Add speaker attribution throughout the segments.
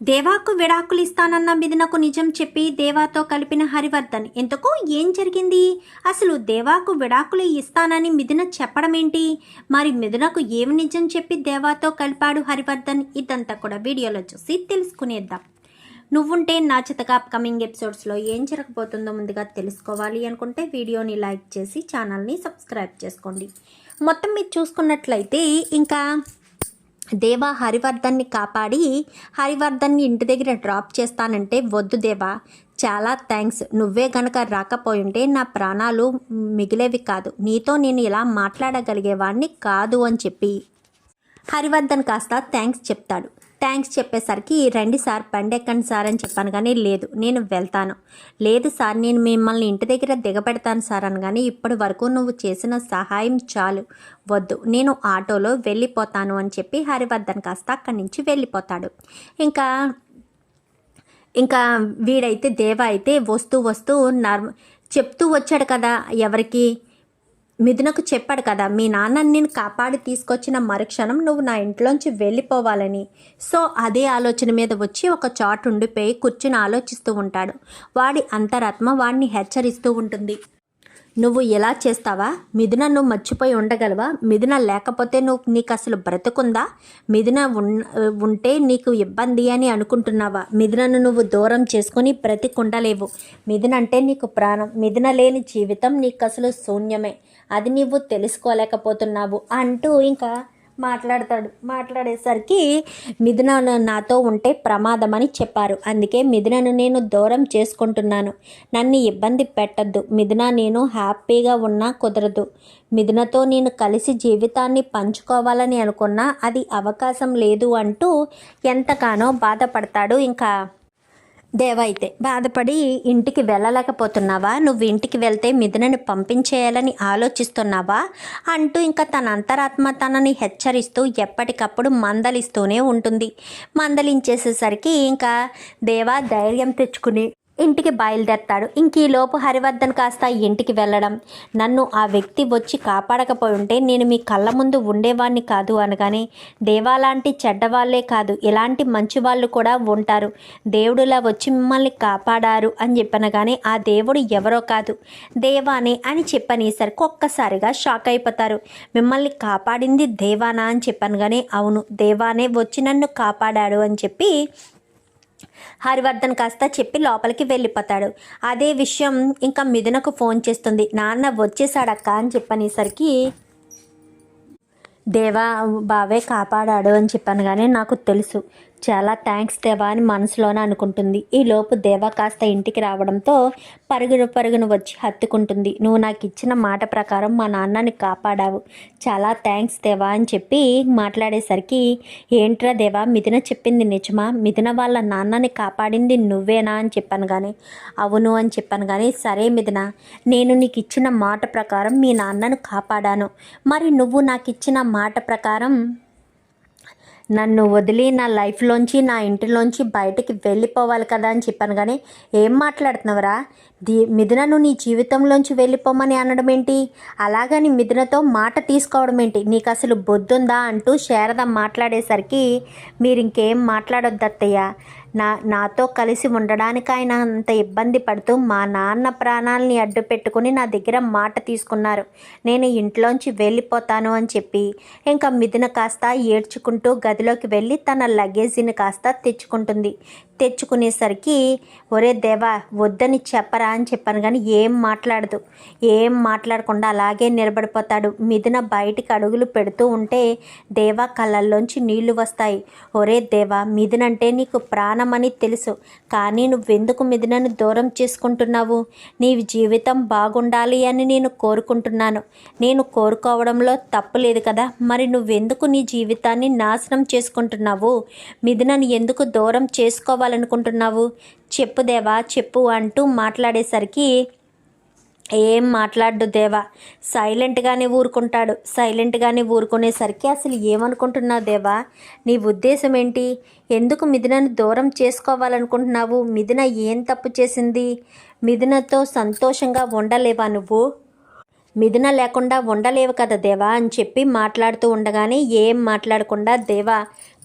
Speaker 1: దేవాకు విడాకులు ఇస్తానన్న మిథునకు నిజం చెప్పి దేవాతో కలిపిన హరివర్ధన్ ఎందుకు? ఏం జరిగింది? అసలు దేవాకు విడాకులు ఇస్తానని మిథున చెప్పడం ఏంటి మరి మిథునకు ఏం నిజం చెప్పి దేవాతో కలిపాడు హరివర్ధన్? ఇదంతా కూడా వీడియోలో చూసి తెలుసుకునేద్దాం. నువ్వుంటే నా చేతగా అప్కమింగ్ ఎపిసోడ్స్లో ఏం జరగబోతుందో ముందుగా తెలుసుకోవాలి అనుకుంటే వీడియోని లైక్ చేసి ఛానల్ని సబ్స్క్రైబ్ చేసుకోండి. మొత్తం మీరు చూసుకున్నట్లయితే ఇంకా దేవా హరివర్ధన్ని కాపాడి హరివర్ధన్ని ఇంటి దగ్గర డ్రాప్ చేస్తానంటే వద్దు దేవా. చాలా థ్యాంక్స్ నువ్వే గనక రాకపోయింటే నా ప్రాణాలు మిగిలేవి కాదు. నీతో నేను ఇలా మాట్లాడగలిగేవాడిని కాదు అని చెప్పి హరివర్ధన్ కాస్త థ్యాంక్స్ చెప్తాడు. థ్యాంక్స్ చెప్పేసరికి రండి సార్ పండెక్కండి సార్ అని చెప్పాను కానీ లేదు నేను వెళ్తాను. లేదు సార్ నేను మిమ్మల్ని ఇంటి దగ్గర దిగబెడతాను సార్ అని కానీ ఇప్పటి వరకు నువ్వు చేసిన సహాయం చాలు వద్దు నేను ఆటోలో వెళ్ళిపోతాను అని చెప్పి హరివర్ధన్ కాస్త అక్కడి నుంచి వెళ్ళిపోతాడు. ఇంకా ఇంకా వీడైతే దేవ అయితే వస్తూ వస్తూ నర్మ చెప్తూ వచ్చాడు కదా ఎవరికి? మిథునకు చెప్పాడు కదా మీ నాన్న నేను కాపాడి తీసుకొచ్చిన మరుక్షణం నువ్వు నా ఇంట్లోంచి వెళ్ళిపోవాలని. సో అదే ఆలోచన మీద వచ్చి ఒక చాటు ఉండిపోయి కూర్చుని ఆలోచిస్తూ ఉంటాడు. వాడి అంతరాత్మ వాడిని హెచ్చరిస్తూ ఉంటుంది. నువ్వు ఎలా చేస్తావా? మిథున నువ్వు మర్చిపోయి ఉండగలవా? మిథున లేకపోతే నువ్వు నీకు అసలు బ్రతుకుందా? మిథున ఉన్ ఉంటే నీకు ఇబ్బంది అని అనుకుంటున్నావా? మిథునను నువ్వు దూరం చేసుకుని బ్రతికుండలేవు. మిథున అంటే నీకు ప్రాణం. మిథున లేని జీవితం నీకు అసలు శూన్యమే. అది నువ్వు తెలుసుకోలేకపోతున్నావు అంటూ ఇంకా మాట్లాడతాడు. మాట్లాడేసరికి మిథున నాతో ఉంటే ప్రమాదమని చెప్పారు. అందుకే మిథునను నేను దూరం చేసుకుంటున్నాను. నన్ను ఇబ్బంది పెట్టద్దు. మిథున నేను హ్యాపీగా ఉన్నా కుదరదు. మిథునతో నేను కలిసి జీవితాన్ని పంచుకోవాలని అనుకున్నా అది అవకాశం లేదు అంటూ ఎంతగానో బాధపడతాడు. ఇంకా దేవ అయితే బాధపడి ఇంటికి వెళ్ళలేకపోతున్నావా? నువ్వు ఇంటికి వెళ్తే మిథునని పంపించేయాలని ఆలోచిస్తున్నావా? అంటూ ఇంకా తన అంతరాత్మ తనని హెచ్చరిస్తూ ఎప్పటికప్పుడు మందలిస్తూనే ఉంటుంది. మందలించేసేసరికి ఇంకా దేవా ధైర్యం తెచ్చుకుని ఇంటికి బయలుదేరతాడు. ఇంక ఈ లోపు హరివర్ధన్ కాస్త ఇంటికి వెళ్ళడం. నన్ను ఆ వ్యక్తి వచ్చి కాపాడకపోయి ఉంటే నేను మీ కళ్ళ ముందు ఉండేవాడిని కాదు అనగానే దేవాలాంటి చెడ్డవాళ్ళే కాదు. ఇలాంటి మంచి వాళ్ళు కూడా ఉంటారు. దేవుడులా వచ్చి మిమ్మల్ని కాపాడారు అని చెప్పనగానే ఆ దేవుడు ఎవరో కాదు. దేవానే అని చెప్పనేసరికి ఒక్కసారిగా షాక్ అయిపోతారు. మిమ్మల్ని కాపాడింది దేవానా అని చెప్పనగానే కానీ అవును దేవానే వచ్చి నన్ను కాపాడాడు అని చెప్పి హరివర్ధన్ కాస్త చెప్పి లోపలికి వెళ్ళిపోతాడు. అదే విషయం ఇంకా మిథునకు ఫోన్ చేస్తుంది. నాన్న వచ్చేసాడక్క అని చెప్పనేసరికి దేవా బావే కాపాడాడు అని చెప్పాను కానీ నాకు తెలుసు. చాలా థ్యాంక్స్ దేవా అని మనసులోనే అనుకుంటుంది. ఈ లోపు దేవా కాస్త ఇంటికి రావడంతో పరుగున పరుగున వచ్చి హత్తుకుంటుంది. నువ్వు నాకు ఇచ్చిన మాట ప్రకారం మా నాన్నని కాపాడావు. చాలా థ్యాంక్స్ దేవా అని చెప్పి మాట్లాడేసరికి ఏంట్రా దేవా మిథున చెప్పింది నిజమా? మిథున వాళ్ళ నాన్నని కాపాడింది నువ్వేనా? అని చెప్పాను కానీ అవును అని చెప్పాను కానీ సరే మిథున నేను నీకు ఇచ్చిన మాట ప్రకారం మీ నాన్నను కాపాడాను. మరి నువ్వు నాకు ఇచ్చిన మాట ప్రకారం నన్ను వదిలి నా లైఫ్లోంచి నా ఇంటిలోంచి బయటికి వెళ్ళిపోవాలి కదా అని చెప్పాను. కానీ ఏం మాట్లాడుతున్నావురా? దీ మిథునను నీ జీవితంలోంచి వెళ్ళిపోమని అనడం ఏంటి? అలాగని మిథునతో మాట తీసుకోవడం ఏంటి? నీకు అసలు బొద్దుందా అంటూ శారద మాట్లాడేసరికి మీరు ఇంకేం మాట్లాడొద్దు అత్తయ్య నా నాతో కలిసి ఉండడానికి ఆయన అంత ఇబ్బంది పడుతూ మా నాన్న ప్రాణాలని అడ్డు పెట్టుకుని నా దగ్గర మాట తీసుకున్నారు. నేను ఇంట్లోంచి వెళ్ళిపోతాను అని చెప్పి ఇంకా మిథున కాస్త ఏడ్చుకుంటూ గదిలోకి వెళ్ళి తన లగేజీని కాస్త తెచ్చుకుంటుంది. తెచ్చుకునేసరికి ఒరే దేవా వద్దని చెప్పరా అని చెప్పాను కానీ ఏం మాట్లాడదు. ఏం మాట్లాడకుండా అలాగే నిలబడిపోతాడు. మిథున బయటికి అడుగులు పెడుతూ ఉంటే దేవా కళ్ళల్లోంచి నీళ్ళు వస్తాయి. ఒరే దేవా మిథునంటే నీకు ప్రాణం ప్రాణమని తెలుసు. కానీ నువ్వెందుకు మిథునను దూరం చేసుకుంటున్నావు? నీ జీవితం బాగుండాలి అని నేను కోరుకుంటున్నాను. నేను కోరుకోవడంలో తప్పు లేదు కదా. మరి నువ్వెందుకు నీ జీవితాన్ని నాశనం చేసుకుంటున్నావు? మిథునను ఎందుకు దూరం చేసుకోవాలనుకుంటున్నావు? చెప్పు దేవా చెప్పు అంటూ మాట్లాడేసరికి ఏం మాట్లాడు దేవా? సైలెంట్గానే ఊరుకుంటాడు. సైలెంట్గానే ఊరుకునేసరికి అసలు ఏమనుకుంటున్నావు దేవా? నీ ఉద్దేశం ఏంటి? ఎందుకు మిథునను దూరం చేసుకోవాలనుకుంటున్నావు? మిథున ఏం తప్పు చేసింది? మిథునతో సంతోషంగా ఉండలేవా నువ్వు? మిథున లేకుండా ఉండలేవు కదా దేవా అని చెప్పి మాట్లాడుతూ ఉండగానే ఏం మాట్లాడకుండా దేవా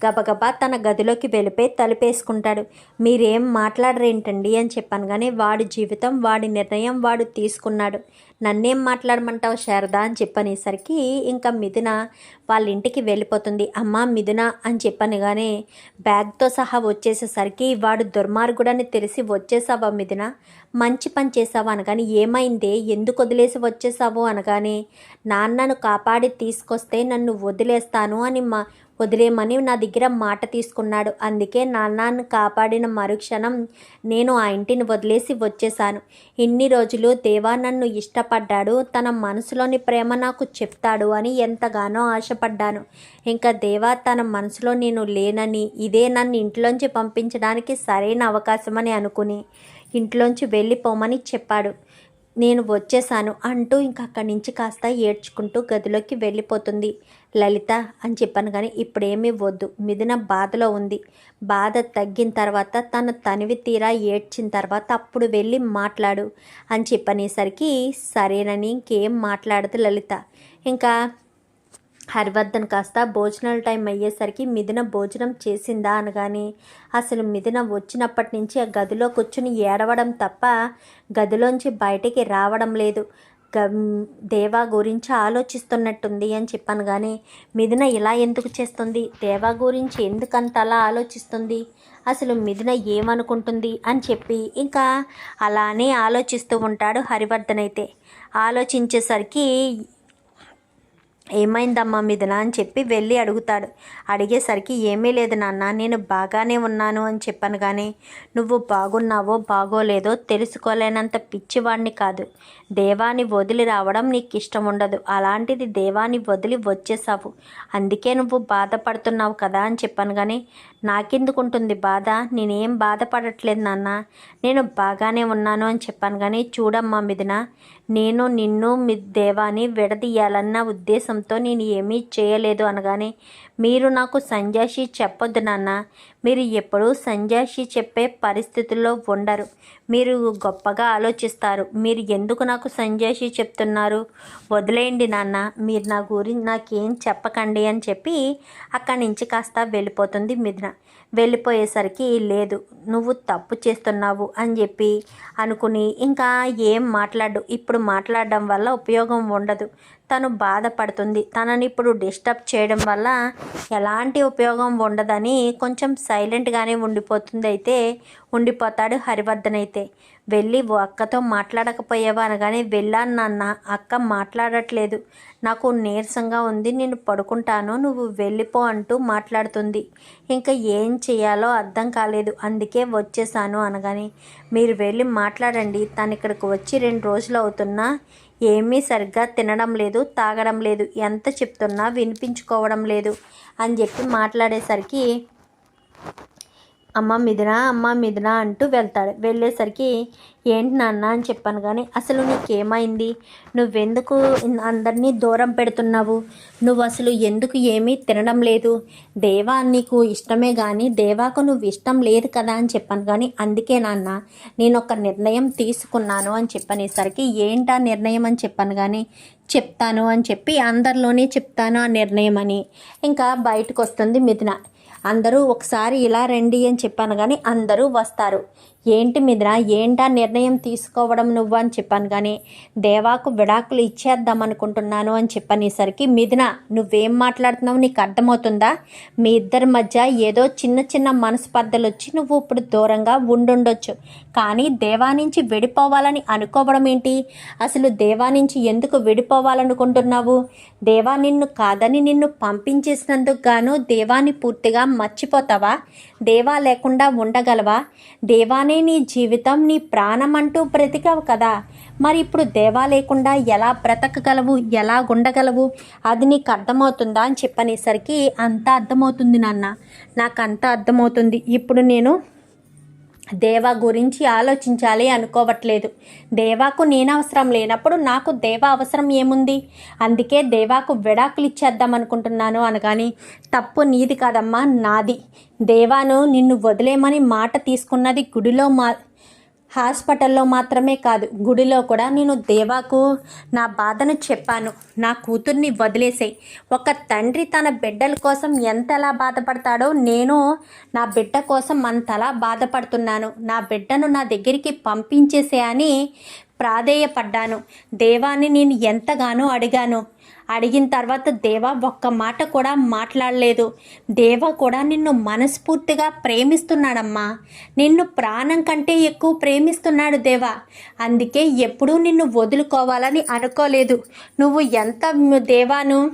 Speaker 1: గబగబా తన గదిలోకి వెళ్ళిపోయి తలుపేసుకుంటాడు. మీరేం మాట్లాడరేంటండి అని చెప్పాను కానీ వాడి జీవితం వాడి నిర్ణయం వాడు తీసుకున్నాడు. నన్నేం మాట్లాడమంటావు శారదా అని చెప్పనేసరికి ఇంకా మిథున వాళ్ళ ఇంటికి వెళ్ళిపోతుంది. అమ్మ మిథున అని చెప్పనగానే బ్యాగ్తో సహా వచ్చేసేసరికి వాడు దుర్మార్గుడని తెలిసి వచ్చేసావా మిథున? మంచి పని చేసావు అనగాని ఏమైందే? ఎందుకు వదిలేసి వచ్చేసావు అనగానే నాన్నను కాపాడి తీసుకొస్తే నన్ను వదిలేస్తాను అని మా వదిలేమని నా దగ్గర మాట తీసుకున్నాడు. అందుకే నాన్నను కాపాడిన మరుక్షణం నేను ఆ ఇంటిని వదిలేసి వచ్చేసాను. ఇన్ని రోజులు దేవా నన్ను ఇష్టపడ్డాడు తన మనసులోని ప్రేమ నాకు చెప్తాడు అని ఎంతగానో ఆశపడ్డాను. ఇంకా దేవా తన మనసులో నేను లేనని ఇదే నన్ను ఇంట్లోంచి పంపించడానికి సరైన అవకాశమని అనుకుని ఇంట్లోంచి వెళ్ళిపోమని చెప్పాడు. నేను వచ్చేసాను అంటూ ఇంకా అక్కడి నుంచి కాస్త ఏడ్చుకుంటూ గదిలోకి వెళ్ళిపోతుంది. లలిత అని చెప్పాను కానీ ఇప్పుడేమీ వద్దు. మిథున బాధలో ఉంది. బాధ తగ్గిన తర్వాత తన తనివి తీరా ఏడ్చిన తర్వాత అప్పుడు వెళ్ళి మాట్లాడు అని చెప్పనేసరికి సరేనని ఇంకేం మాట్లాడదు లలిత. ఇంకా హరివర్ధన్ కాస్త భోజనాల టైం అయ్యేసరికి మిథున భోజనం చేసిందా అనగానే అసలు మిథున వచ్చినప్పటి నుంచి ఆ గదిలో కూర్చుని ఏడవడం తప్ప గదిలోంచి బయటికి రావడం లేదు. గ దేవా గురించి ఆలోచిస్తున్నట్టుంది అని చెప్పాను కానీ మిథున ఇలా ఎందుకు చేస్తుంది? దేవా గురించి ఎందుకంత అలా ఆలోచిస్తుంది? అసలు మిథున ఏమనుకుంటుంది అని చెప్పి ఇంకా అలానే ఆలోచిస్తూ ఉంటాడు హరివర్ధన్ అయితే. ఆలోచించేసరికి ఏమైందమ్మా మిథున అని చెప్పి వెళ్ళి అడుగుతాడు. అడిగేసరికి ఏమీ లేదు నాన్న నేను బాగానే ఉన్నాను అని చెప్పాను కానీ నువ్వు బాగున్నావో బాగోలేదో తెలుసుకోలేనంత పిచ్చివాడిని కాదు. దేవాన్ని వదిలి రావడం నీకు ఇష్టం ఉండదు. అలాంటిది దేవాన్ని వదిలి వచ్చేసావు అందుకే నువ్వు బాధపడుతున్నావు కదా అని చెప్పాను కానీ నాకెందుకుంటుంది బాధ? నేనేం బాధపడట్లేదు నాన్న. నేను బాగానే ఉన్నాను అని చెప్పాను కానీ చూడమ్మా మిథున. నేను నిన్ను మీ దేవాన్ని విడదీయాలన్న ఉద్దేశంతో నేను ఏమీ చేయలేదు అనగానే మీరు నాకు సంజాషి చెప్పొద్దు నాన్న. మీరు ఎప్పుడూ సంజాషి చెప్పే పరిస్థితుల్లో ఉండరు. మీరు గొప్పగా ఆలోచిస్తారు. మీరు ఎందుకు నాకు సంజాషి చెప్తున్నారు? వదిలేయండి నాన్న. మీరు నా గురించి నాకేం చెప్పకండి అని చెప్పి అక్కడి నుంచి కాస్త వెళ్ళిపోతుంది మిథున. వెళ్ళిపోయేసరికి లేదు నువ్వు తప్పు చేస్తున్నావు అని చెప్పి అనుకుని ఇంకా ఏం మాట్లాడు? ఇప్పుడు మాట్లాడడం వల్ల ఉపయోగం ఉండదు. తను బాధపడుతుంది. తనని ఇప్పుడు డిస్టర్బ్ చేయడం వల్ల ఎలాంటి ఉపయోగం ఉండదని కొంచెం సైలెంట్గానే ఉండిపోతుంది అయితే ఉండిపోతాడు హరివర్ధన్ అయితే. వెళ్ళి అక్కతో మాట్లాడకపోయావా అనగానే వెళ్ళాను నాన్న అక్క మాట్లాడట్లేదు. నాకు నీరసంగా ఉంది నేను పడుకుంటాను నువ్వు వెళ్ళిపో అంటూ మాట్లాడుతుంది. ఇంకా ఏం చేయాలో అర్థం కాలేదు. అందుకే వచ్చేసాను అనగానే మీరు వెళ్ళి మాట్లాడండి. తను ఇక్కడికి వచ్చి రెండు రోజులు అవుతున్నా ఏమీ సరిగ్గా తినడం లేదు తాగడం లేదు ఎంత చెప్తున్నా వినిపించుకోవడం లేదు అని చెప్పి మాట్లాడేసరికి అమ్మ మిథున అమ్మ మిథున అంటూ వెళ్తాడు. వెళ్ళేసరికి ఏంటి నాన్న అని చెప్పాను కానీ అసలు నీకేమైంది? నువ్వెందుకు అందరినీ దూరం పెడుతున్నావు? నువ్వు అసలు ఎందుకు ఏమీ తినడం లేదు? దేవా నీకు ఇష్టమే కానీ దేవాకు నువ్వు ఇష్టం లేదు కదా అని చెప్పాను కానీ అందుకే నాన్న నేను ఒక నిర్ణయం తీసుకున్నాను అని చెప్పనేసరికి ఏంటా నిర్ణయం అని చెప్పాను కానీ చెప్తాను అని చెప్పి అందరిలోనే చెప్తాను ఆ నిర్ణయం అని ఇంకా బయటకు వస్తుంది మిథున. అందరూ ఒకసారి ఇలా రండి అని చెప్పాను కానీ అందరూ వస్తారు. ఏంటి మిద్ర ఏంటా నిర్ణయం తీసుకోవడం నువ్వు అని చెప్పాను కానీ దేవాకు విడాకులు ఇచ్చేద్దాం అనుకుంటున్నాను అని చెప్పనేసరికి మిథున నువ్వేం మాట్లాడుతున్నావు? నీకు అర్థమవుతుందా? మీ ఇద్దరి మధ్య ఏదో చిన్న చిన్న మనస్పర్ధలు వచ్చి నువ్వు ఇప్పుడు దూరంగా ఉండుండొచ్చు. కానీ దేవా నుంచి విడిపోవాలని అనుకోవడం ఏంటి? అసలు దేవా నుంచి ఎందుకు విడిపోవాలనుకుంటున్నావు? దేవా నిన్ను కాదని నిన్ను పంపించేసినందుకు గాను దేవాన్ని పూర్తిగా మర్చిపోతావా? దేవా లేకుండా ఉండగలవా? దేవానే నీ జీవితం నీ ప్రాణం అంటూ బ్రతికావు కదా. మరి ఇప్పుడు దేవా లేకుండా ఎలా బ్రతకగలవు? ఎలా ఉండగలవు? అది నీకు అర్థమవుతుందా అని చెప్పనేసరికి అంతా అర్థమవుతుంది నాన్న. నాకు అంతా అర్థమవుతుంది. ఇప్పుడు నేను దేవా గురించి ఆలోచించాలి అనుకోవట్లేదు. దేవాకు నేను అవసరం లేనప్పుడు నాకు దేవా అవసరం ఏముంది? అందుకే దేవాకు విడాకులు ఇచ్చేద్దాం అనుకుంటున్నాను అనగాని తప్పు నీది కాదమ్మా నాది. దేవాను నిన్ను వదిలేమని మాట తీసుకున్నది గుడిలో మా హాస్పిటల్లో మాత్రమే కాదు గుడిలో కూడా నేను దేవాకు నా బాధను చెప్పాను. నా కూతుర్ని వదిలేసాయి. ఒక తండ్రి తన బిడ్డల కోసం ఎంతలా బాధపడతాడో నేను నా బిడ్డ కోసం అంతలా బాధపడుతున్నాను. నా బిడ్డను నా దగ్గరికి పంపించేసే అని ప్రాధేయపడ్డాను. దేవాన్ని నేను ఎంతగానో అడిగాను. అడిగిన తర్వాత దేవా ఒక్క మాట కూడా మాట్లాడలేదు. దేవా కూడా నిన్ను మనస్ఫూర్తిగా ప్రేమిస్తున్నాడమ్మా. నిన్ను ప్రాణం కంటే ఎక్కువ ప్రేమిస్తున్నాడు దేవా. అందుకే ఎప్పుడూ నిన్ను వదులుకోవాలని అనుకోలేదు. నువ్వు ఎంత దేవాను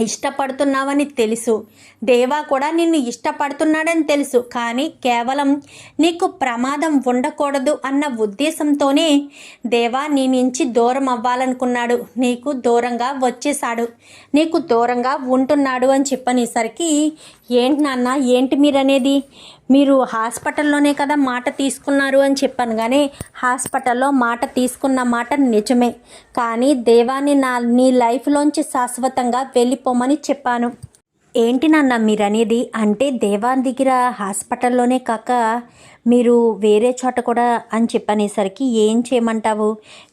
Speaker 1: ఇష్టపడుతున్నావని తెలుసు. దేవా కూడా నిన్ను ఇష్టపడుతున్నాడని తెలుసు. కానీ కేవలం నీకు ప్రమాదం ఉండకూడదు అన్న ఉద్దేశంతోనే దేవా నీ నుంచి దూరం అవ్వాలనుకున్నాడు. నీకు దూరంగా వచ్చేశాడు. నీకు దూరంగా ఉంటున్నాడు అని చెప్పనేసరికి ఏంటి నాన్న ఏంటి మీరనేది? మీరు హాస్పిటల్లోనే కదా మాట తీసుకున్నారు అని చెప్పాను కానీ హాస్పిటల్లో మాట తీసుకున్న మాట నిజమే. కానీ దేవాన్ని నా నీ లైఫ్లోంచి శాశ్వతంగా వెళ్ళిపోమని చెప్పాను. ఏంటి నాన్న మీరనేది? అంటే దేవాన్ దగ్గర హాస్పిటల్లోనే కాక మీరు వేరే చోట కూడా అని చెప్పనేసరికి ఏం చేయమంటావు?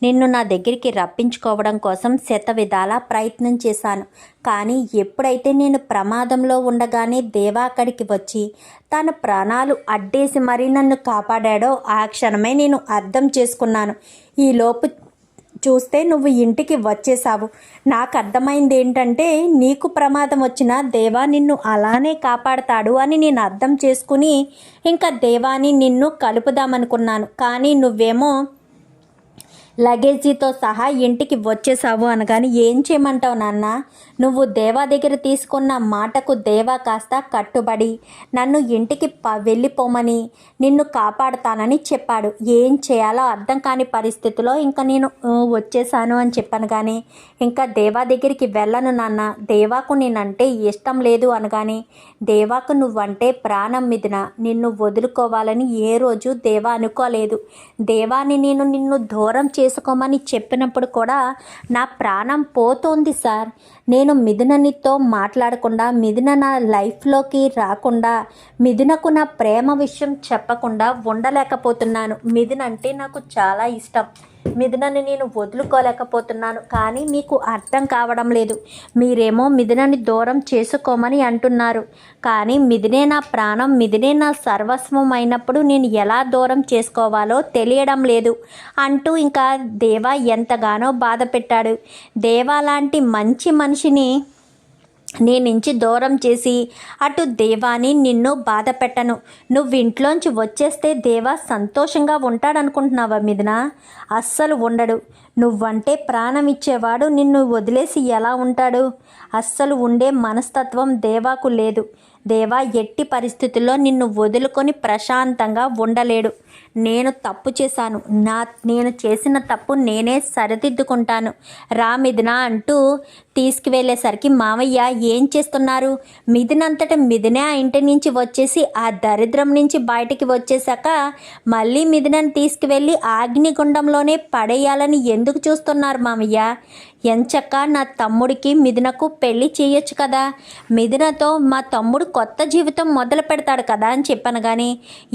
Speaker 1: నిన్ను నా దగ్గరికి రప్పించుకోవడం కోసం శత విధాల ప్రయత్నం చేశాను. కానీ ఎప్పుడైతే నేను ప్రమాదంలో ఉండగానే దేవా అక్కడికి వచ్చి తన ప్రాణాలు అడ్డేసి మరీ నన్ను కాపాడాడో ఆ క్షణమే నేను అర్థం చేసుకున్నాను. ఈలోపు చూస్తే నువ్వు ఇంటికి వచ్చేసావు నాకు అర్థమైంది ఏంటంటే నీకు ప్రమాదం వచ్చినా దేవా నిన్ను అలానే కాపాడతాడు అని నేను అర్థం చేసుకుని ఇంకా దేవాని నిన్ను కలుపుదామనుకున్నాను. కానీ నువ్వేమో లగేజీతో సహా ఇంటికి వచ్చేసావు అనగాని ఏం చేయమంటావు నాన్న? నువ్వు దేవా దగ్గర తీసుకున్న మాటకు దేవా కాస్త కట్టుబడి నన్ను ఇంటికి ప వెళ్ళిపోమని నిన్ను కాపాడుతానని చెప్పాడు. ఏం చేయాలో అర్థం కాని పరిస్థితిలో ఇంకా నేను వచ్చేసాను అని చెప్పాను కానీ ఇంకా దేవా దగ్గరికి వెళ్ళను నాన్న. దేవాకు నేనంటే ఇష్టం లేదు అనగాని దేవాకు నువ్వంటే ప్రాణం మీదిన నిన్ను వదులుకోవాలని ఏ రోజు దేవా అనుకోలేదు. దేవాని నేను నిన్ను దూరం చేసుకోమని చెప్పినప్పుడు కూడా నా ప్రాణం పోతోంది సార్. నేను మిథుననితో మాట్లాడకుండా మిథున నా లైఫ్లోకి రాకుండా మిథునకు నా ప్రేమ విషయం చెప్పకుండా ఉండలేకపోతున్నాను. మిథున అంటే నాకు చాలా ఇష్టం. మిథునని నేను వదులుకోలేకపోతున్నాను కానీ మీకు అర్థం కావడం లేదు. మీరేమో మిథునని దూరం చేసుకోమని అంటున్నారు. కానీ మిథునే నా ప్రాణం మిథునే నా సర్వస్వం అయినప్పుడు నేను ఎలా దూరం చేసుకోవాలో తెలియడం లేదు. అంటూ ఇంకా దేవా ఎంతగానో బాధ పెట్టాడు దేవా లాంటి మంచి మనిషిని నీ నుంచి దూరం చేసి అటు దేవాని నిన్ను బాధ పెట్టను. నువ్వు ఇంట్లోంచి వచ్చేస్తే దేవా సంతోషంగా ఉంటాడనుకుంటున్నావా మిథున? అస్సలు ఉండడు. నువ్వంటే ప్రాణం ఇచ్చేవాడు నిన్ను వదిలేసి ఎలా ఉంటాడు? అస్సలు ఉండే మనస్తత్వం దేవాకు లేదు. దేవా ఎట్టి పరిస్థితుల్లో నిన్ను వదులుకొని ప్రశాంతంగా ఉండలేడు. నేను తప్పు చేశాను. నా నేను చేసిన తప్పు నేనే సరిదిద్దుకుంటాను. రా అంటూ తీసుకువెళ్ళేసరికి మావయ్య ఏం చేస్తున్నారు? మిథునంతట మిథునే ఆ ఇంటి నుంచి వచ్చేసి ఆ దరిద్రం నుంచి బయటికి వచ్చేసాక మళ్ళీ మిథునని తీసుకువెళ్ళి ఆగ్నిగుండంలోనే పడేయాలని ఎందుకు చూస్తున్నారు మామయ్య ఎంచక్క నా తమ్ముడికి మిథునకు పెళ్ళి చేయొచ్చు కదా? మిథునతో మా తమ్ముడు కొత్త జీవితం మొదలు పెడతాడు కదా అని చెప్పాను కానీ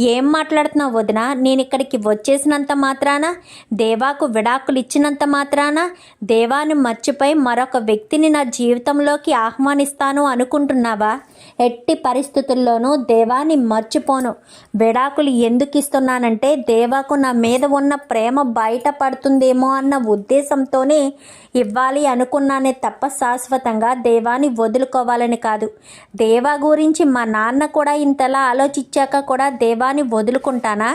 Speaker 1: ఏం మాట్లాడుతున్నావు వదిన? నేను ఇక్కడికి వచ్చేసినంత మాత్రాన దేవాకు విడాకులు ఇచ్చినంత మాత్రాన దేవాను మర్చిపోయి మరొక వ్యక్తి వ్యక్తిని నా జీవితంలోకి ఆహ్వానిస్తాను అనుకుంటున్నావా? ఎట్టి పరిస్థితుల్లోనూ దేవాని మర్చిపోను. విడాకులు ఎందుకు ఇస్తున్నానంటే దేవాకు నా మీద ఉన్న ప్రేమ బయటపడుతుందేమో అన్న ఉద్దేశంతోనే ఇవ్వాలి అనుకున్నానే తప్ప శాశ్వతంగా దేవాని వదులుకోవాలని కాదు. దేవా గురించి మా నాన్న కూడా ఇంతలా ఆలోచించాక కూడా దేవాని వదులుకుంటానా?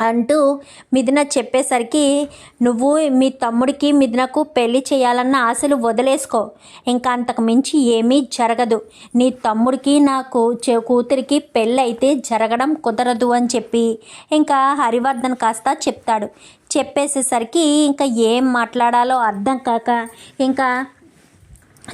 Speaker 1: అంటూ మిథున చెప్పేసరికి నువ్వు మీ తమ్ముడికి మిథునకు పెళ్ళి చేయాలన్న ఆశలు వదిలేసుకో. ఇంకా అంతకు మించి ఏమీ జరగదు. నీ తమ్ముడికి నాకు చె- కూతురికి పెళ్ళి అయితే జరగడం కుదరదు అని చెప్పి ఇంకా హరివర్ధన్ కాస్త చెప్తాడు. చెప్పేసేసరికి ఇంకా ఏం మాట్లాడాలో అర్థం కాక ఇంకా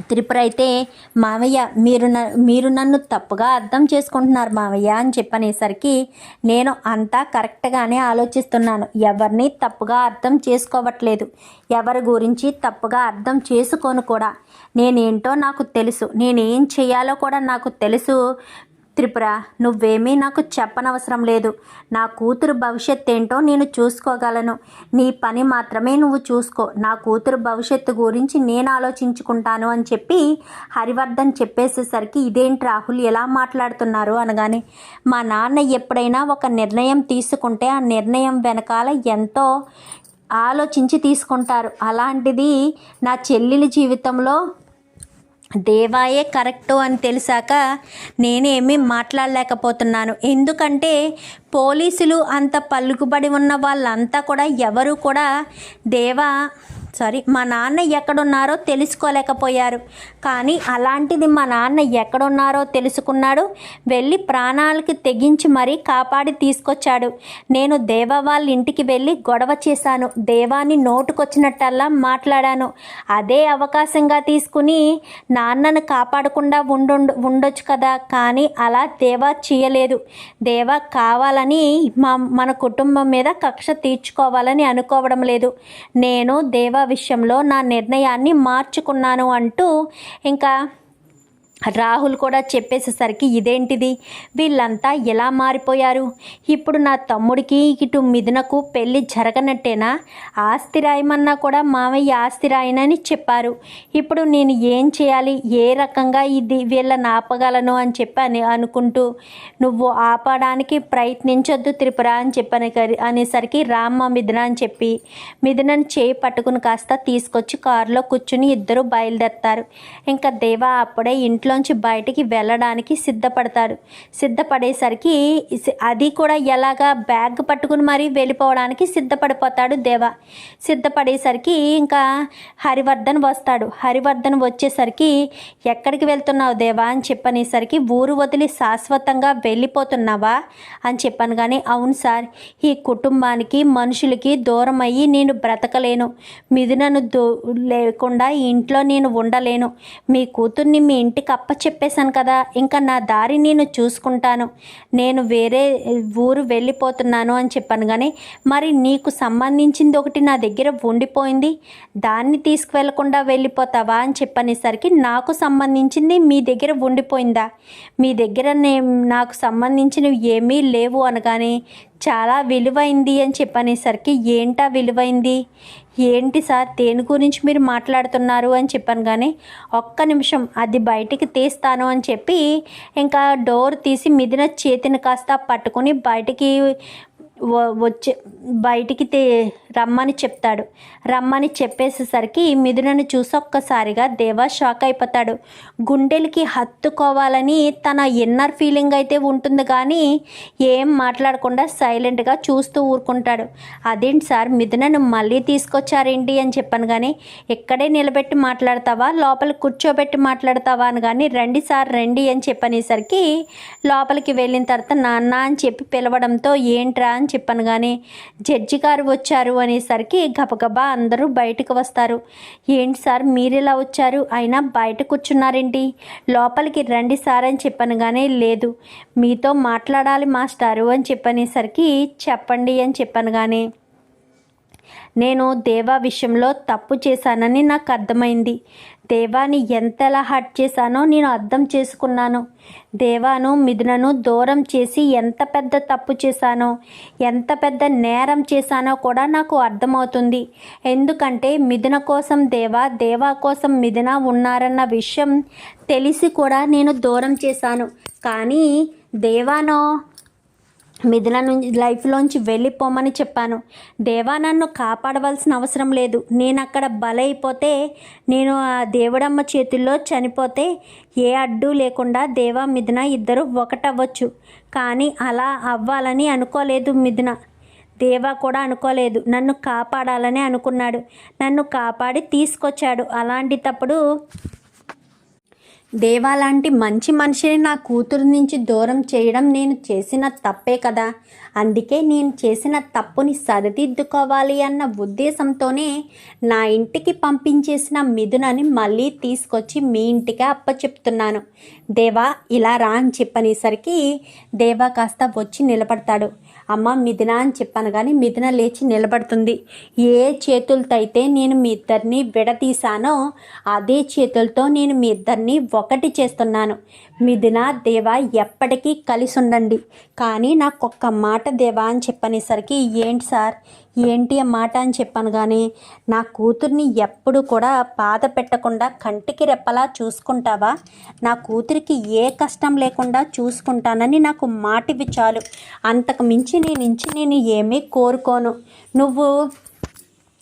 Speaker 1: త్రిపుర అయితే మావయ్య మీరు మీరు నన్ను తప్పుగా అర్థం చేసుకుంటున్నారు మావయ్య అని చెప్పనేసరికి నేను అంతా కరెక్ట్గానే ఆలోచిస్తున్నాను. ఎవరిని తప్పుగా అర్థం చేసుకోవట్లేదు. ఎవరి గురించి తప్పుగా అర్థం చేసుకోను కూడా. నేనేంటో నాకు తెలుసు. నేనేం చేయాలో కూడా నాకు తెలుసు. త్రిపుర నువ్వేమీ నాకు చెప్పనవసరం లేదు. నా కూతురు భవిష్యత్ ఏంటో నేను చూసుకోగలను. నీ పని మాత్రమే నువ్వు చూసుకో. నా కూతురు భవిష్యత్తు గురించి నేను ఆలోచించుకుంటాను అని చెప్పి హరివర్ధన్ చెప్పేసేసరికి ఇదేంటి రాహుల్ ఎలా మాట్లాడుతున్నారు? అనగానే మా నాన్న ఎప్పుడైనా ఒక నిర్ణయం తీసుకుంటే ఆ నిర్ణయం వెనకాల ఎంతో ఆలోచించి తీసుకుంటారు. అలాంటిది నా చెల్లెలి జీవితంలో దేవాయే కరెక్టు అని తెలిసాక నేనేమీ మాట్లాడలేకపోతున్నాను. ఎందుకంటే పోలీసులు అంత పలుకుబడి ఉన్న వాళ్ళంతా కూడా ఎవరు కూడా దేవా సారీ మా నాన్న ఎక్కడున్నారో తెలుసుకోలేకపోయారు. కానీ అలాంటిది మా నాన్న ఎక్కడున్నారో తెలుసుకున్నాడు. వెళ్ళి ప్రాణాలకి తెగించి మరీ కాపాడి తీసుకొచ్చాడు. నేను దేవ వాళ్ళ ఇంటికి వెళ్ళి గొడవ చేశాను. దేవాన్ని నోటుకొచ్చినట్టల్లా మాట్లాడాను. అదే అవకాశంగా తీసుకుని నాన్నను కాపాడకుండా ఉండు ఉండొచ్చు కదా. కానీ అలా దేవా చేయలేదు. దేవా కావాలని మా మన కుటుంబం మీద కక్ష తీర్చుకోవాలని అనుకోవడం లేదు. నేను దేవా విషయంలో నా నిర్ణయాన్ని మార్చుకున్నాను అంటూ ఇంకా రాహుల్ కూడా చెప్పేసేసరికి ఇదేంటిది? వీళ్ళంతా ఎలా మారిపోయారు? ఇప్పుడు నా తమ్ముడికి ఇటు మిథునకు పెళ్ళి జరగనట్టేనా? ఆస్తి రాయమన్నా కూడా మామయ్య ఆస్తి రాయనని చెప్పారు. ఇప్పుడు నేను ఏం చేయాలి? ఏ రకంగా ఇది వీళ్ళని ఆపగలను అని చెప్పి అని అనుకుంటూ నువ్వు ఆపడానికి ప్రయత్నించొద్దు త్రిపుర అని చెప్పని అనేసరికి రామ్మ మిథున అని చెప్పి మిథునని చేయి పట్టుకుని కాస్త తీసుకొచ్చి కారులో కూర్చుని ఇద్దరు బయలుదేరతారు. ఇంకా దేవా అప్పుడే ఇంట్లో ఇంట్లోంచి బయటికి వెళ్ళడానికి సిద్ధపడతాడు సిద్ధపడేసరికి అది కూడా ఎలాగా బ్యాగ్ పట్టుకుని మరీ వెళ్ళిపోవడానికి సిద్ధపడిపోతాడు దేవ. సిద్ధపడేసరికి ఇంకా హరివర్ధన్ వస్తాడు. హరివర్ధన్ వచ్చేసరికి ఎక్కడికి వెళ్తున్నావు దేవా? అని చెప్పనేసరికి ఊరు వదిలి శాశ్వతంగా వెళ్ళిపోతున్నావా? అని చెప్పాను కానీ అవును సార్ ఈ కుటుంబానికి మనుషులకి దూరం అయ్యి నేను బ్రతకలేను. మిథునను దో లేకుండా ఇంట్లో నేను ఉండలేను. మీ కూతుర్ని మీ ఇంటికి అప్ప చెప్పేశాను కదా ఇంకా నా దారి నేను చూసుకుంటాను. నేను వేరే ఊరు వెళ్ళిపోతున్నాను అని చెప్పాను కానీ మరి నీకు సంబంధించింది ఒకటి నా దగ్గర ఉండిపోయింది. దాన్ని తీసుకువెళ్ళకుండా వెళ్ళిపోతావా అని చెప్పనేసరికి నాకు సంబంధించింది మీ దగ్గర ఉండిపోయిందా? మీ దగ్గర నేను నాకు సంబంధించినవి ఏమీ లేవు అనగానే చాలా విలువైంది అని చెప్పనేసరికి ఏంటా విలువైంది? ఏంటి సార్ దేని గురించి మీరు మాట్లాడుతున్నారు అని చెప్పాను కానీ ఒక్క నిమిషం అది బయటికి తీస్తాను అని చెప్పి ఇంకా డోర్ తీసి మిదిన చేతిని కాస్త పట్టుకొని బయటికి వచ్చే బయటికి తే రమ్మని చెప్తాడు. రమ్మని చెప్పేసేసరికి మిథునను చూసి ఒక్కసారిగా దేవా షాక్ అయిపోతాడు. గుండెలకి హత్తుకోవాలని తన ఇన్నర్ ఫీలింగ్ అయితే ఉంటుంది కానీ ఏం మాట్లాడకుండా సైలెంట్గా చూస్తూ ఊరుకుంటాడు. అదేంటి సార్ మిథునను మళ్ళీ తీసుకొచ్చారేంటి అని చెప్పాను కానీ ఇక్కడే నిలబెట్టి మాట్లాడతావా? లోపల కూర్చోబెట్టి మాట్లాడతావా అని కానీ రండి సార్ రండి అని చెప్పనేసరికి లోపలికి వెళ్ళిన తర్వాత నాన్న అని చెప్పి పిలవడంతో ఏంట్రా అని చెప్పాను కానీ జడ్జి గారు వచ్చారు అనేసరికి గబగబా అందరూ బయటకు వస్తారు. ఏంటి సార్ మీరు ఇలా వచ్చారు? అయినా బయట కూర్చున్నారేంటి? లోపలికి రండి సార్ అని చెప్పాను కానీ లేదు మీతో మాట్లాడాలి మాస్టారు అని చెప్పనేసరికి చెప్పండి అని చెప్పాను కానీ నేను దేవా విషయంలో తప్పు చేశానని నాకు అర్థమైంది. దేవాని ఎంతలా హర్ట్ చేశానో నేను అర్థం చేసుకున్నాను. దేవాను మిథునను దూరం చేసి ఎంత పెద్ద తప్పు చేశానో ఎంత పెద్ద నేరం చేశానో కూడా నాకు అర్థమవుతుంది. ఎందుకంటే మిథున కోసం దేవా దేవా కోసం మిథున ఉన్నారన్న విషయం తెలిసి కూడా నేను దూరం చేశాను. కానీ దేవానో మిథున నుంచి లైఫ్లోంచి వెళ్ళిపోమని చెప్పాను. దేవా నన్ను కాపాడవలసిన అవసరం లేదు. నేను అక్కడ బలైపోతే నేను ఆ దేవుడమ్మ చేతుల్లో చనిపోతే ఏ అడ్డు లేకుండా దేవా మిథున ఇద్దరు ఒకటవ్వచ్చు. కానీ అలా అవ్వాలని అనుకోలేదు మిథున. దేవా కూడా అనుకోలేదు. నన్ను కాపాడాలని అనుకున్నాడు. నన్ను కాపాడి తీసుకొచ్చాడు. అలాంటి తప్పుడు దేవా లాంటి మంచి మనిషిని నా కూతురు నుంచి దూరం చేయడం నేను చేసిన తప్పే కదా? అందుకే నేను చేసిన తప్పుని సరిదిద్దుకోవాలి అన్న ఉద్దేశంతోనే నా ఇంటికి పంపించేసిన మిథునని మళ్ళీ తీసుకొచ్చి మీ ఇంటికి అప్పచెప్తున్నాను. దేవా ఇలా రా అని చెప్పనేసరికి దేవా కాస్త వచ్చి నిలబడతాడు. అమ్మ మిథున అని చెప్పాను కానీ మిథున లేచి నిలబడుతుంది. ఏ చేతులతో అయితే నేను మీ ఇద్దరిని విడతీశానో అదే చేతులతో నేను మీ ఇద్దరిని ఒకటి చేస్తున్నాను. మిథున దేవా ఎప్పటికీ కలిసి ఉండండి కానీ నాకు ఒక్క మాట దేవా అని చెప్పనేసరికి ఏంటి సార్? ఏంటి ఆ మాట అని చెప్పాను కానీ నా కూతుర్ని ఎప్పుడు కూడా బాధ పెట్టకుండా కంటికి రెప్పలా చూసుకుంటావా? నా కూతురికి ఏ కష్టం లేకుండా చూసుకుంటానని నాకు మాటివి చాలు. అంతకు మించి నేను ఇంచి నేను ఏమీ కోరుకోను. నువ్వు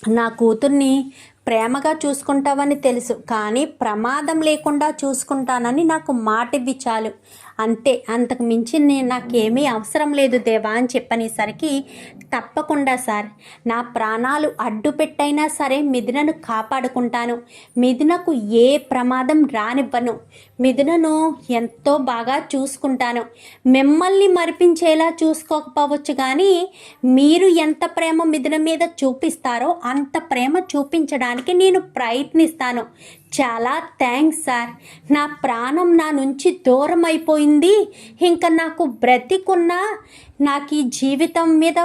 Speaker 1: నా కూతుర్ని ప్రేమగా చూసుకుంటావని తెలుసు కానీ ప్రమాదం లేకుండా చూసుకుంటానని నాకు మాటివ్వి చాలు. అంతే అంతకు మించి నేను నాకేమీ అవసరం లేదు దేవా అని చెప్పనేసరికి తప్పకుండా సార్. నా ప్రాణాలు అడ్డు పెట్టైనా సరే మిథునను కాపాడుకుంటాను. మిథునకు ఏ ప్రమాదం రానివ్వను. మిథునను ఎంతో బాగా చూసుకుంటాను. మిమ్మల్ని మరిపించేలా చూసుకోకపోవచ్చు కానీ మీరు ఎంత ప్రేమ మిథున మీద చూపిస్తారో అంత ప్రేమ చూపించడానికి నేను ప్రయత్నిస్తాను. చాలా థ్యాంక్స్ సార్ నా ప్రాణం నా నుంచి దూరం అయిపోయింది ఇంకా నాకు బ్రతికున్న నాకు ఈ జీవితం మీద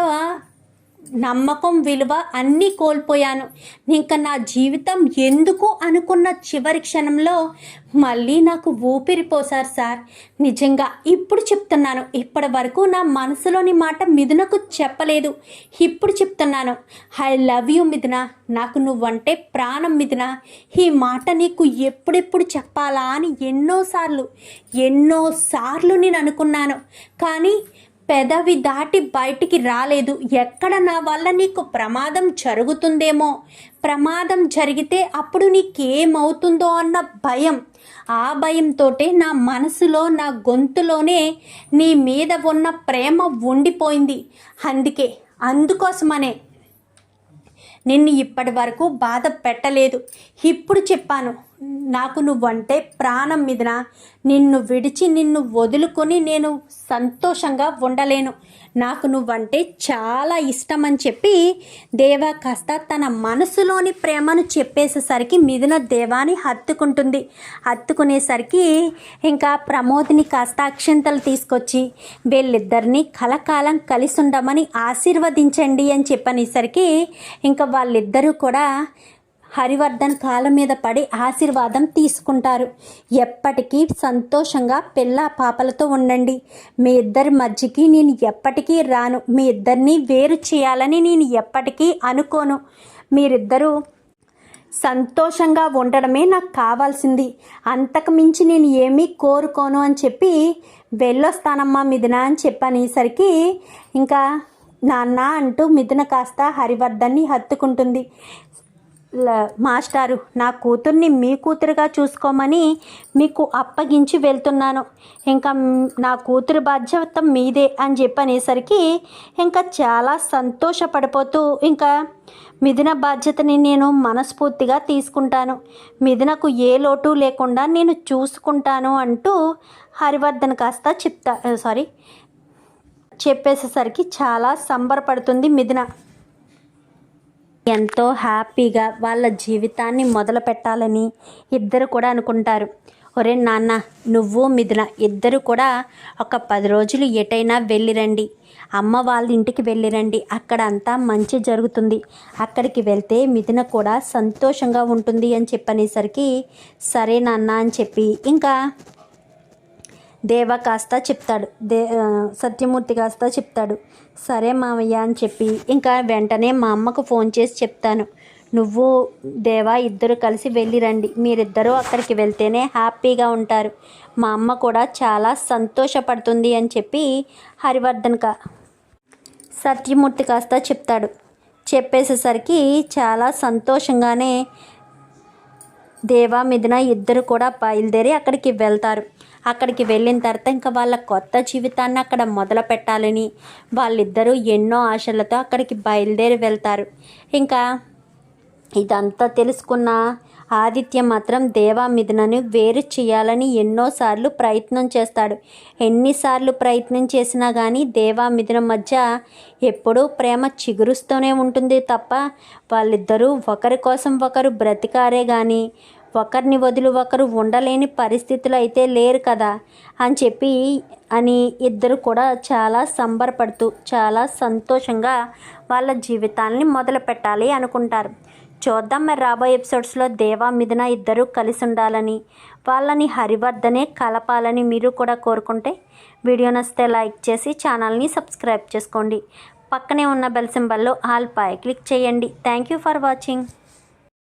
Speaker 1: నమ్మకం విలువ అన్నీ కోల్పోయాను. ఇంకా నా జీవితం ఎందుకు అనుకున్న చివరి క్షణంలో మళ్ళీ నాకు ఊపిరి పోసారు సార్. నిజంగా ఇప్పుడు చెప్తున్నాను. ఇప్పటి వరకు నా మనసులోని మాట మిథునకు చెప్పలేదు. ఇప్పుడు చెప్తున్నాను. ఐ లవ్ యూ మిథున. నాకు నువ్వంటే ప్రాణం మిథున. ఈ మాట నీకు ఎప్పుడెప్పుడు చెప్పాలా అని ఎన్నోసార్లు ఎన్నోసార్లు నేను అనుకున్నాను. కానీ పెదవి దాటి బయటికి రాలేదు. ఎక్కడ నా వల్ల నీకు ప్రమాదం జరుగుతుందేమో? ప్రమాదం జరిగితే అప్పుడు నీకేమవుతుందో అన్న భయం. ఆ భయంతోటే నా మనసులో నా గొంతులోనే నీ మీద ఉన్న ప్రేమ ఉండిపోయింది. అందుకే అందుకోసమనే. నిన్ను ఇప్పటి వరకు బాధ పెట్టలేదు. ఇప్పుడు చెప్పాను నాకు నువ్వంటే ప్రాణం మీదన? నిన్ను విడిచి నిన్ను వదులుకొని నేను సంతోషంగా ఉండలేను. నాకు నువ్వంటే చాలా ఇష్టం అని చెప్పి దేవా కాస్త తన మనసులోని ప్రేమను చెప్పేసేసరికి మిథున దేవాని హత్తుకుంటుంది. హత్తుకునేసరికి ఇంకా ప్రమోద్ని కాస్త అక్షింతలు తీసుకొచ్చి వీళ్ళిద్దరిని కలకాలం కలిసి ఉండమని ఆశీర్వదించండి అని చెప్పనేసరికి ఇంకా వాళ్ళిద్దరూ కూడా హరివర్ధన్ కాళ్ళ మీద పడి ఆశీర్వాదం తీసుకుంటారు. ఎప్పటికీ సంతోషంగా పిల్ల పాపలతో ఉండండి. మీ ఇద్దరి మధ్యకి నేను ఎప్పటికీ రాను. మీ ఇద్దరిని వేరు చేయాలని నేను ఎప్పటికీ అనుకోను. మీరిద్దరూ సంతోషంగా ఉండడమే నాకు కావాల్సింది. అంతకు మించి నేను ఏమీ కోరుకోను అని చెప్పి వెళ్ళొస్తానమ్మా మిథున అని చెప్పనేసరికి ఇంకా నాన్న అంటూ మిథున కాస్త హరివర్ధన్ని హత్తుకుంటుంది. మాస్టారు నా కూతుర్ని మీ కూతురుగా చూసుకోమని మీకు అప్పగించి వెళ్తున్నాను. ఇంకా నా కూతురు బాధ్యత మీదే అని చెప్పనేసరికి ఇంకా చాలా సంతోషపడిపోతూ ఇంకా మిథున బాధ్యతని నేను మనస్ఫూర్తిగా తీసుకుంటాను. మిథునకు ఏ లోటు లేకుండా నేను చూసుకుంటాను అంటూ హరివర్ధన్ కాస్త చెప్తా సారీ చెప్పేసేసరికి చాలా సంబరపడుతుంది మిథున. ఎంతో హ్యాపీగా వాళ్ళ జీవితాన్ని మొదలు పెట్టాలని ఇద్దరు కూడా అనుకుంటారు. ఒరే నాన్న నువ్వు మిథున ఇద్దరు కూడా ఒక పది రోజులు ఎటైనా వెళ్ళిరండి. అమ్మ వాళ్ళ ఇంటికి వెళ్ళిరండి. అక్కడ అంతా మంచి జరుగుతుంది. అక్కడికి వెళ్తే మిథున కూడా సంతోషంగా ఉంటుంది అని చెప్పనేసరికి సరే నాన్న అని చెప్పి ఇంకా దేవ కాస్త చెప్తాడు. దే సత్యమూర్తి కాస్త చెప్తాడు. సరే మామయ్య అని చెప్పి ఇంకా వెంటనే మా అమ్మకు ఫోన్ చేసి చెప్తాను. నువ్వు దేవా ఇద్దరు కలిసి వెళ్ళిరండి. మీరిద్దరూ అక్కడికి వెళ్తేనే హ్యాపీగా ఉంటారు. మా అమ్మ కూడా చాలా సంతోషపడుతుంది అని చెప్పి హరివర్ధన్ కా సత్యమూర్తి కాస్త చెప్తాడు. చెప్పేసేసరికి చాలా సంతోషంగానే దేవా మిథున ఇద్దరు కూడా బయలుదేరి అక్కడికి వెళ్తారు. అక్కడికి వెళ్ళిన తర్వాత ఇంకా వాళ్ళ కొత్త జీవితాన్ని అక్కడ మొదలు పెట్టాలని వాళ్ళిద్దరూ ఎన్నో ఆశలతో అక్కడికి బయలుదేరి వెళ్తారు. ఇంకా ఇదంతా తెలుసుకున్న ఆదిత్య మాత్రం దేవా మిథునని వేరు చేయాలని ఎన్నోసార్లు ప్రయత్నం చేస్తాడు. ఎన్నిసార్లు ప్రయత్నం చేసినా కానీ దేవా మిథున మధ్య ఎప్పుడూ ప్రేమ చిగురుస్తూనే ఉంటుంది తప్ప వాళ్ళిద్దరూ ఒకరి కోసం ఒకరు బ్రతికారే కానీ ఒకరిని వదిలి ఒకరు ఉండలేని పరిస్థితులు అయితే లేరు కదా అని చెప్పి అని ఇద్దరు కూడా చాలా సంబరపడుతూ చాలా సంతోషంగా వాళ్ళ జీవితాల్ని మొదలు పెట్టాలి అనుకుంటారు. చూద్దాం మరి రాబోయే ఎపిసోడ్స్లో దేవా మిథున ఇద్దరూ కలిసి ఉండాలని వాళ్ళని హరివర్ధనే కలపాలని మీరు కూడా కోరుకుంటే వీడియో నచ్చితే లైక్ చేసి ఛానల్ని సబ్స్క్రైబ్ చేసుకోండి. పక్కనే ఉన్న బెల్ సింబల్లో ఆల్ పై క్లిక్ చేయండి. Thank you for watching.